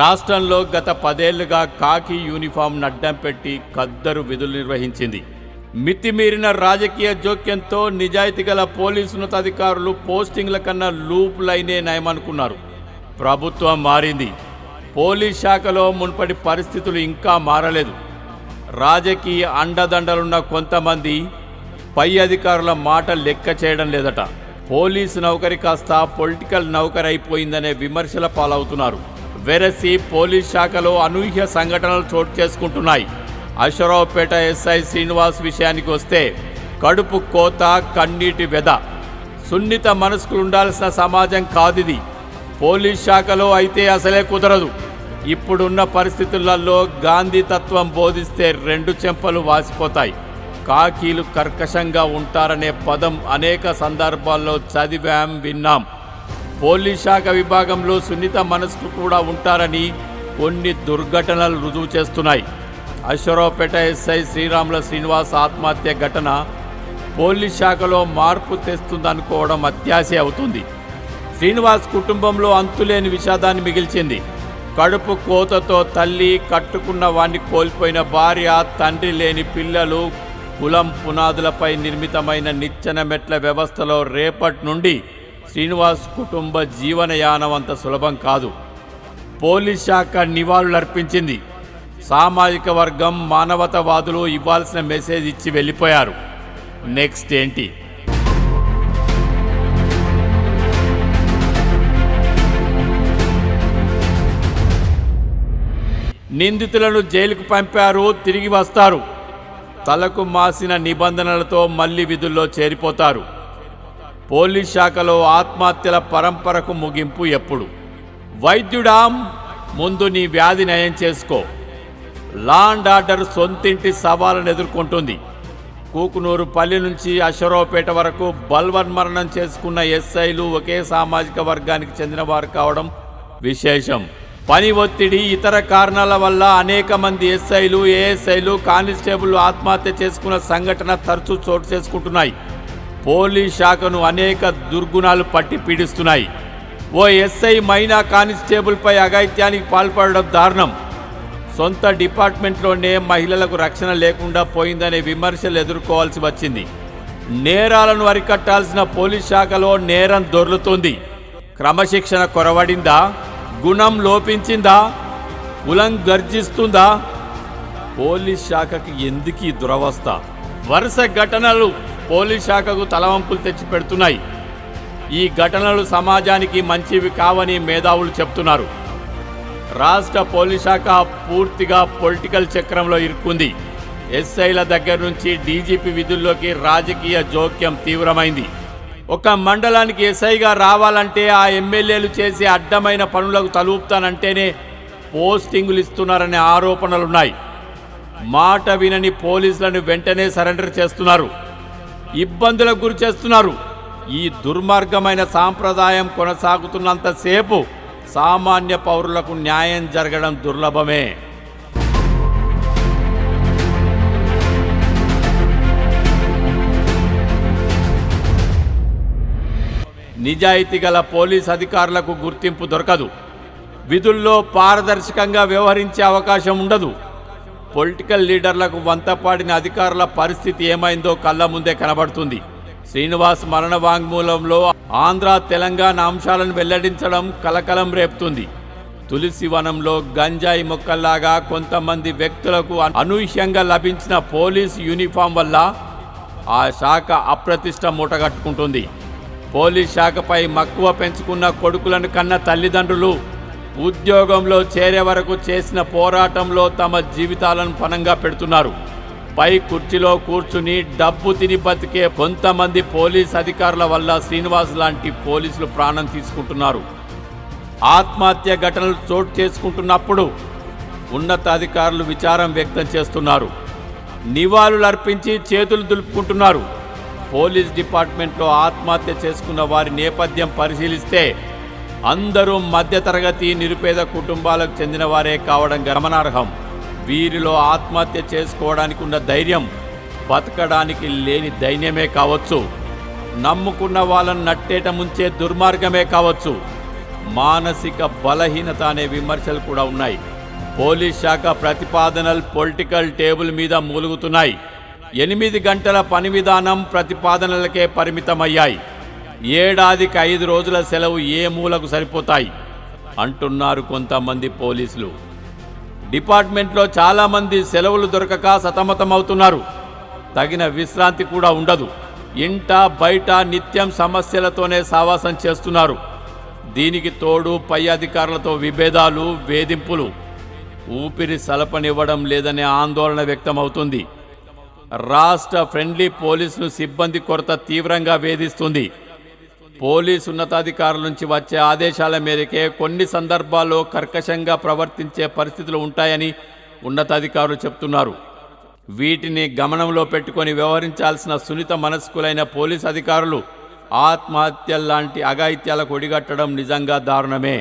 రాష్ట్రంలో గత పదేళ్ళుగా కాకి యూనిఫామ్ అడ్డం పెట్టి ఖద్దరు విధులు నిర్వహించింది. మితిమీరిన రాజకీయ జోక్యంతో నిజాయితీ గల పోలీసున్నతాధికారులు పోస్టింగ్ల కన్నా లూప్ లైనే నయమనుకున్నారు. ప్రభుత్వం మారింది. పోలీస్ శాఖలో మునుపటి పరిస్థితులు ఇంకా మారలేదు. రాజకీయ అండదండలున్న కొంతమంది పై అధికారుల మాట లెక్క చేయడం లేదట. పోలీసు నౌకరి కాస్త పొలిటికల్ నౌకరి అయిపోయిందనే విమర్శల పాలవుతున్నారు. వెరసి పోలీస్ శాఖలో అనూహ్య సంఘటనలు చోటు చేసుకుంటున్నాయి. అశ్వరావుపేట ఎస్ఐ శ్రీనివాస్ విషయానికి వస్తే కడుపు కోత కన్నీటి వెద సున్నిత మనసుకులు ఉండాల్సిన సమాజం కాదిది. పోలీస్ శాఖలో అయితే అసలే కుదరదు. ఇప్పుడున్న పరిస్థితులలో గాంధీ తత్వం బోధిస్తే రెండు చెంపలు వాసిపోతాయి. కాకీలు కర్కశంగా ఉంటారనే పదం అనేక సందర్భాల్లో చదివాం విన్నాం. పోలీస్ శాఖ విభాగంలో సున్నిత మనస్కులు కూడా ఉంటారని కొన్ని దుర్ఘటనలు రుజువు చేస్తున్నాయి. అశ్వరావుపేట ఎస్ఐ శ్రీరాముల శ్రీనివాస్ ఆత్మహత్య ఘటన పోలీస్ శాఖలో మార్పు తెస్తుందనుకోవడం అత్యాశ అవుతుంది. శ్రీనివాస్ కుటుంబంలో అంతులేని విషాదాన్ని మిగిల్చింది. కడుపు కోతతో తల్లి కట్టుకున్న వాణ్ణి కోల్పోయిన భార్య తండ్రి లేని పిల్లలు కులం పునాదులపై నిర్మితమైన నిచ్చెన మెట్ల వ్యవస్థలో రేపటి నుండి శ్రీనివాస్ కుటుంబ జీవనయానం అంత సులభం కాదు. పోలీస్ శాఖ నివాళులర్పించింది. సామాజిక వర్గం మానవతవాదులు ఇవ్వాల్సిన మెసేజ్ ఇచ్చి వెళ్ళిపోయారు. నెక్స్ట్ ఏంటి? నిందితులను జైలుకు పంపారు తిరిగి వస్తారు. తలకు మాసిన నిబంధనలతో మళ్ళీ విధుల్లో చేరిపోతారు. పోలీస్ శాఖలో ఆత్మహత్యల పరంపరకు ముగింపు ఎప్పుడు? వైద్యుడా ముందు నీ వ్యాధి నయం చేసుకో. లా అండ్ ఆర్డర్ సొంతింటి సవాళ్ళను ఎదుర్కొంటుంది. కూకునూరు పల్లి నుంచి అశ్వరావుపేట వరకు బల్వన్ మరణం చేసుకున్న ఎస్ఐలు ఒకే సామాజిక వర్గానికి చెందినవారు కావడం విశేషం. పని ఒత్తిడి ఇతర కారణాల వల్ల అనేక మంది ఎస్ఐలు ఏఎస్ఐలు కానిస్టేబుల్ ఆత్మహత్య చేసుకున్న సంఘటన తరచూ చోటు చేసుకుంటున్నాయి. పోలీస్ శాఖను అనేక దుర్గుణాలు పట్టి పీడిస్తున్నాయి. ఓ ఎస్ఐ మైనా కానిస్టేబుల్పై అఘాయిత్యానికి పాల్పడడం దారుణం. సొంత డిపార్ట్మెంట్లోనే మహిళలకు రక్షణ లేకుండా పోయిందనే విమర్శలు ఎదుర్కోవాల్సి వచ్చింది. నేరాలను అరికట్టాల్సిన పోలీస్ శాఖలో నేరం దొర్లుతుంది. క్రమశిక్షణ కొరవడిందా? గుణం లోపించిందా? కులం గర్జిస్తుందా? పోలీస్ శాఖకి ఎందుకు ఈ దురవస్థ? వరుస ఘటనలు పోలీస్ శాఖకు తలవంపులు తెచ్చి పెడుతున్నాయి. ఈ ఘటనలు సమాజానికి మంచివి కావని మేధావులు చెప్తున్నారు. రాష్ట్ర పోలీస్ శాఖ పూర్తిగా పొలిటికల్ చక్రంలో ఇరుక్కుంది. ఎస్ఐల దగ్గర నుంచి డీజీపీ విధుల్లోకి రాజకీయ జోక్యం తీవ్రమైంది. ఒక మండలానికి ఎస్ఐగా రావాలంటే ఆ ఎమ్మెల్యేలు చేసే అడ్డమైన పనులకు తలుపుతానంటేనే పోస్టింగులు ఇస్తున్నారనే ఆరోపణలున్నాయి. మాట వినని పోలీసులను వెంటనే సరెండర్ చేస్తున్నారు. ఇబ్బందులకు గురి చేస్తున్నారు. ఈ దుర్మార్గమైన సాంప్రదాయం కొనసాగుతున్నంతసేపు సామాన్య పౌరులకు న్యాయం జరగడం దుర్లభమే. నిజాయితీ గల పోలీస్ అధికారులకు గుర్తింపు దొరకదు. విధుల్లో పారదర్శకంగా వ్యవహరించే అవకాశం ఉండదు. పొలిటికల్ లీడర్లకు వంతపాడిన అధికారుల పరిస్థితి ఏమైందో కళ్ళ ముందే కనబడుతుంది. శ్రీనివాస్ మరణ వాంగ్మూలంలో ఆంధ్ర తెలంగాణ అంశాలను వెల్లడించడం కలకలం రేపుతుంది. తులసి వనంలో గంజాయి మొక్కల్లాగా కొంతమంది వ్యక్తులకు అనూహ్యంగా లభించిన పోలీస్ యూనిఫామ్ వల్ల ఆ శాఖ అప్రతిష్ట మూటగట్టుకుంటుంది. పోలీస్ శాఖపై మక్కువ పెంచుకున్న కొడుకులను కన్న తల్లిదండ్రులు ఉద్యోగంలో చేరే వరకు చేసిన పోరాటంలో తమ జీవితాలను పనంగా పెడుతున్నారు. పై కుర్చీలో కూర్చుని డబ్బు తిని బతికే కొంతమంది పోలీస్ అధికారుల వల్ల శ్రీనివాస్ లాంటి పోలీసులు ప్రాణం తీసుకుంటున్నారు. ఆత్మహత్య ఘటనలు చోటు చేసుకుంటున్నప్పుడు ఉన్నతాధికారులు విచారం వ్యక్తం చేస్తున్నారు. నివాళులు అర్పించి చేతులు దులుపుకుంటున్నారు. పోలీస్ డిపార్ట్మెంట్లో ఆత్మహత్య చేసుకున్న వారి నేపథ్యం పరిశీలిస్తే అందరూ మధ్యతరగతి నిరుపేద కుటుంబాలకు చెందిన వారే కావడం గమనార్హం. వీరిలో ఆత్మహత్య చేసుకోవడానికి ఉన్న ధైర్యం బతకడానికి లేని ధైర్యమే కావచ్చు. నమ్ముకున్న వాళ్ళను నట్టేట ముంచే దుర్మార్గమే కావచ్చు. మానసిక బలహీనత అనే విమర్శలు కూడా ఉన్నాయి. పోలీస్ శాఖ ప్రతిపాదనలు పొలిటికల్ టేబుల్ మీద మూలుగుతున్నాయి. ఎనిమిది గంటల పని విధానం ప్రతిపాదనలకే పరిమితమయ్యాయి. ఏడాదికి ఐదు రోజుల సెలవు ఏ మూలకు సరిపోతాయి? అంటున్నారు కొంతమంది పోలీసులు. డిపార్ట్మెంట్లో చాలామంది సెలవులు దొరకక సతమతమవుతున్నారు. తగిన విశ్రాంతి కూడా ఉండదు. ఇంట బయట నిత్యం సమస్యలతోనే సావాసం చేస్తున్నారు. దీనికి తోడు పై అధికారులతో విభేదాలు వేధింపులు. ఊపిరి సలపనివ్వడం లేదనే ఆందోళన వ్యక్తమవుతుంది. రాష్ట్ర ఫ్రెండ్లీ పోలీసులు సిబ్బంది కొరత తీవ్రంగా వేధిస్తుంది. పోలీస్ ఉన్నతాధికారుల నుంచి వచ్చే ఆదేశాల మేరకే కొన్ని సందర్భాల్లో కర్కశంగా ప్రవర్తించే పరిస్థితులు ఉంటాయని ఉన్నతాధికారులు చెప్తున్నారు. వీటిని గమనంలో పెట్టుకొని వ్యవహరించాల్సిన సున్నిత మనస్కులైన పోలీస్ అధికారులు ఆత్మహత్యల్లాంటి అఘాయిత్యాలకు ఒడిగట్టడం నిజంగా దారుణమే.